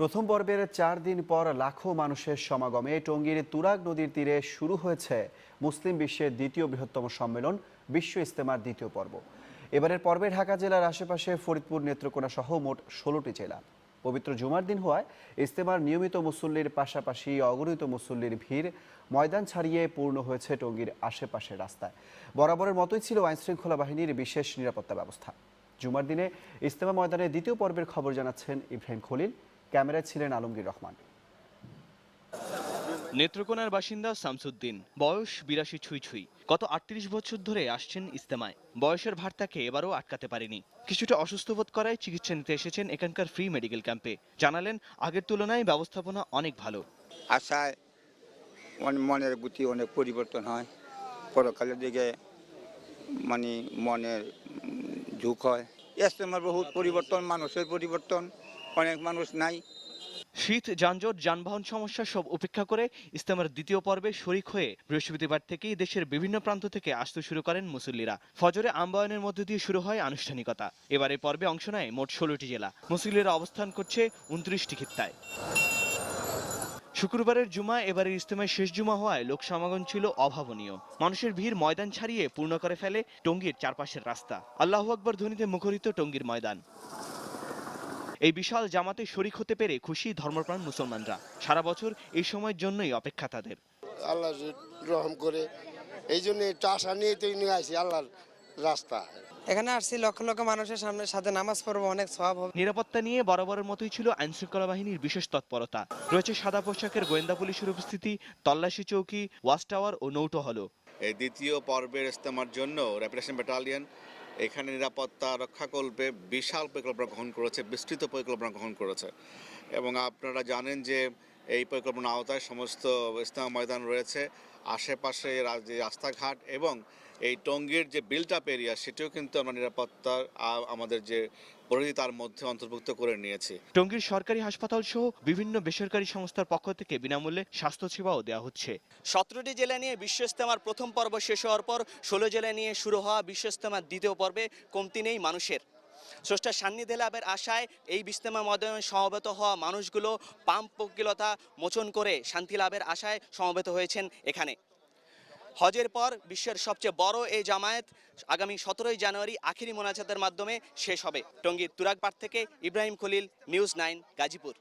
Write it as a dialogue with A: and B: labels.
A: প্রথম পর্বের চার দিন পর লাখো মানুষের সমাগমে টঙ্গীর তুরাগ নদীর তীরে শুরু হয়েছে মুসলিম বিশ্বের দ্বিতীয় বৃহত্তম সম্মেলন, বিশ্ব ইস্তেমার দ্বিতীয় পর্ব। এবারের পর্বে ঢাকা জেলার আশেপাশে ফরিদপুর নেত্রকোনা সহ মোট ষোলোটি জেলা। পবিত্র জুমার দিন হওয়ায় ইস্তেমার নিয়মিত মুসল্লির পাশাপাশি অগণিত মুসল্লির ভিড় ময়দান ছাড়িয়ে পূর্ণ হয়েছে টঙ্গীর আশেপাশের রাস্তায়। বরাবরের মতোই ছিল আইনশৃঙ্খলা বাহিনীর বিশেষ নিরাপত্তা ব্যবস্থা। জুমার দিনে ইস্তেমা ময়দানের দ্বিতীয় পর্বের খবর জানাচ্ছেন ইব্রাহিম খলিল। ক্যামেরায় ছিলেন আলমগীর রহমান।
B: নেত্রকোনার বাসিন্দা শামসুদ্দিন বয়স বিরাশি ছুঁই ছুঁই। গত আটত্রিশ বছর ধরে আসছেন ইস্তেমায় বয়সের ভার তাকে এবারও আটকাতে পারেনি। কিছুটা অসুস্থ বোধ করায় চিকিৎসা নিতে এসেছেন এখানকার ফ্রি মেডিকেল ক্যাম্পে। জানালেন আগের তুলনায় ব্যবস্থাপনা অনেক ভালো।
C: আশায় মানে মনের গতি অনেক পরিবর্তন হয়। পরকালের দিকে মানে মনের ঝুঁক হয়। ইস্তেমার বহুত পরিবর্তন মানুষের পরিবর্তন। অনেক মানুষ নাই।
B: শীত, যানজট, যানবাহন সমস্যা সব উপেক্ষা করে ইস্তেমার দ্বিতীয় পর্বে শরিক হয়ে বৃহস্পতিবার থেকেই দেশের বিভিন্ন প্রান্ত থেকে আসতে শুরু করেন মুসল্লিরা। ফজরে আম্বায়নের মধ্য দিয়ে শুরু হয় আনুষ্ঠানিকতা। এবার পর্বে অংশ নেয় মোট ষোলোটি জেলা। মুসল্লিরা অবস্থান করছে উনত্রিশটি খিত্তায়। শুক্রবারের জুমা, এবারের ইস্তেমায় শেষ জুমা হওয়ায় লোক সমাগম ছিল অভাবনীয়। মানুষের ভিড় ময়দান ছাড়িয়ে পূর্ণ করে ফেলে টঙ্গীর চারপাশের রাস্তা। আল্লাহ আকবর ধ্বনিতে মুখরিত টঙ্গীর ময়দান। এই বিশাল জামাতে শরিক হতে পেরে খুশি ধর্মপ্রাণ মুসলমানরা। সারা বছর এই সময়ের জন্যই অপেক্ষা তাদের।
D: আল্লাহ রহম করে। এই জন্য একটু আশা নিয়ে তো নিয়ে আসি আল্লাহর রাস্তা।
E: এখানে আসছি লক্ষ লক্ষ মানুষের সামনে সাথে নামাজ পড়ব অনেক সব হবে।
B: নিরাপত্তা নিয়ে বরাবরের মতোই ছিল আইনশৃঙ্খলা বাহিনীর বিশেষ তৎপরতা। রয়েছে সাদা পোশাকের গোয়েন্দা পুলিশের উপস্থিতি তল্লাশি চৌকি ওয়াচ টাওয়ার ও নৌটো হলো
F: এই দ্বিতীয় পর্বের ইস্তেমার জন্য রেপুটেশন ব্যাটালিয়ন এখানে নিরাপত্তা রক্ষাকল্পে বিশাল পরিকল্পনা গ্রহণ করেছে, বিস্তৃত পরিকল্পনা গ্রহণ করেছে। এবং আপনারা জানেন যে এই পরিকল্পনা আওতায় সমস্ত ইস্তেমা ময়দান রয়েছে। আশেপাশে যে রাস্তাঘাট এবং এই টঙ্গীর যে বিল্ট আপ এরিয়া সেটিও কিন্তু আমরা নিরাপত্তার আমাদের যে পরিধি তার মধ্যে অন্তর্ভুক্ত করে নিয়েছি।
B: টঙ্গীর সরকারি হাসপাতাল সহ বিভিন্ন বেসরকারি সংস্থার পক্ষ থেকে বিনামূল্যে স্বাস্থ্য সেবাও দেওয়া হচ্ছে।
G: সতেরোটি জেলা নিয়ে বিশ্ব ইস্তেমার প্রথম পর্ব শেষ হওয়ার পর ষোলো জেলা নিয়ে শুরু হওয়া বিশ্ব ইস্তেমার দ্বিতীয় পর্বে কমতি নেই মানুষের। স্রষ্টার সান্নিধ্যে লাভের আশায় এই বিস্তেমা ময়দানে সমবেত হওয়া মানুষগুলো পাম্পকিলতা মোচন করে শান্তি লাভের আশায় সমবেত হয়েছেন এখানে। হজের পর বিশ্বের সবচেয়ে বড় এই জামায়াত আগামী সতেরোই জানুয়ারি আখিরি মোনাজাতের মাধ্যমে শেষ হবে। টঙ্গীর তুরাগপাট থেকে ইব্রাহিম খলিল, নিউজ নাইন, গাজীপুর।